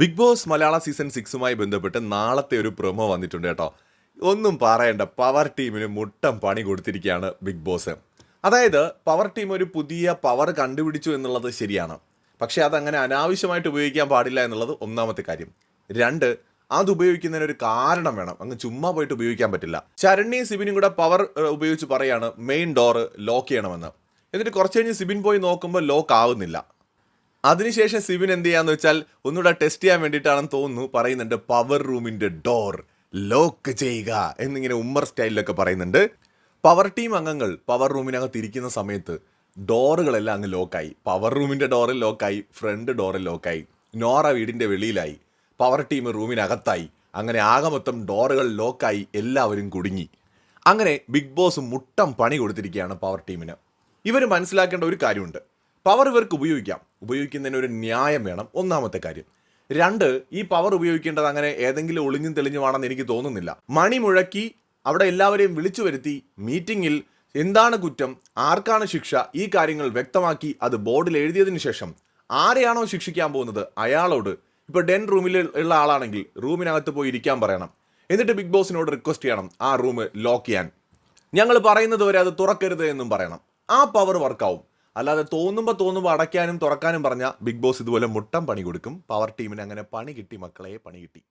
Big boss മലയാള season സിക്സുമായി ബന്ധപ്പെട്ട് നാളത്തെ ഒരു പ്രൊമോ വന്നിട്ടുണ്ട് കേട്ടോ. ഒന്നും പറയണ്ട പവർ ടീമിന് മുട്ടം പണി കൊടുത്തിരിക്കുകയാണ് ബിഗ് ബോസ്. അതായത് പവർ ടീം ഒരു പുതിയ പവർ കണ്ടുപിടിച്ചു എന്നുള്ളത് ശരിയാണ്. പക്ഷേ അതങ്ങനെ അനാവശ്യമായിട്ട് ഉപയോഗിക്കാൻ പാടില്ല എന്നുള്ളത് ഒന്നാമത്തെ കാര്യം. രണ്ട് അത് ഉപയോഗിക്കുന്നതിന് ഒരു കാരണം വേണം. അങ്ങ് ചുമ്മാ പോയിട്ട് ഉപയോഗിക്കാൻ പറ്റില്ല. ശരണ്യയും സിബിനും കൂടെ പവർ ഉപയോഗിച്ച് പറയാണ് മെയിൻ ഡോറ് ലോക്ക് ചെയ്യണമെന്ന്. എന്നിട്ട് കുറച്ച് കഴിഞ്ഞ് സിബിൻ പോയി നോക്കുമ്പോൾ ലോക്ക് ആവുന്നില്ല. അതിനുശേഷം സിബിൻ എന്ത് ചെയ്യാന്ന് വെച്ചാൽ ഒന്നുകൂടെ ടെസ്റ്റ് ചെയ്യാൻ വേണ്ടിയിട്ടാണെന്ന് തോന്നുന്നു. പറയുന്നുണ്ട് പവർ റൂമിന്റെ ഡോർ ലോക്ക് ചെയ്യുക എന്നിങ്ങനെ ഉമ്മർ സ്റ്റൈലിലൊക്കെ പറയുന്നുണ്ട്. പവർ ടീം അംഗങ്ങൾ പവർ റൂമിനകത്ത് ഇരിക്കുന്ന സമയത്ത് ഡോറുകളെല്ലാം അങ്ങ് ലോക്കായി പവർ റൂമിന്റെ ഡോറിൽ ലോക്കായി ഫ്രണ്ട് ഡോറിൽ ലോക്കായി നോറ വീടിന്റെ വെളിയിലായി. പവർ ടീം റൂമിനകത്തായി അങ്ങനെ ആകെ മൊത്തം ഡോറുകൾ ലോക്കായി എല്ലാവരും കുടുങ്ങി. അങ്ങനെ ബിഗ് ബോസ് മുട്ടം പണി കൊടുത്തിരിക്കുകയാണ് പവർ ടീമിന് ഇവർ മനസ്സിലാക്കേണ്ട ഒരു കാര്യമുണ്ട്. പവർ ഇവർക്ക് ഉപയോഗിക്കാം. ഉപയോഗിക്കുന്നതിന് ഒരു ന്യായം വേണം. ഒന്നാമത്തെ കാര്യം. രണ്ട് ഈ പവർ ഉപയോഗിക്കേണ്ടത് അങ്ങനെ ഏതെങ്കിലും ഒളിഞ്ഞും തെളിഞ്ഞുമാണെന്ന് എനിക്ക് തോന്നുന്നില്ല. മണി മുഴക്കി അവിടെ എല്ലാവരെയും വിളിച്ചു വരുത്തി മീറ്റിംഗിൽ എന്താണ് കുറ്റം ആർക്കാണ് ശിക്ഷ ഈ കാര്യങ്ങൾ വ്യക്തമാക്കി അത് ബോർഡിൽ എഴുതിയതിനു ശേഷം ആരെയാണോ ശിക്ഷിക്കാൻ പോകുന്നത് അയാളോട്. ഇപ്പൊ ഡെൻ റൂമിൽ ഉള്ള ആളാണെങ്കിൽ റൂമിനകത്ത് പോയി ഇരിക്കാൻ പറയണം. എന്നിട്ട് ബിഗ് ബോസിനോട് റിക്വസ്റ്റ് ചെയ്യണം ആ റൂം ലോക്ക് ചെയ്യാൻ. ഞങ്ങൾ പറയുന്നത് വരെ അത് തുറക്കരുത് എന്നും പറയണം. ആ പവർ വർക്കാവും അല്ലാതെ തോന്നുമ്പോൾ തോന്നുമ്പോൾ അടയ്ക്കാനും തുറക്കാനും പറഞ്ഞ ബിഗ് ബോസ് ഇതുപോലെ മുട്ടം പണി കൊടുക്കും. പവർ ടീമിന് അങ്ങനെ പണി കിട്ടി മക്കളെ പണി കിട്ടി.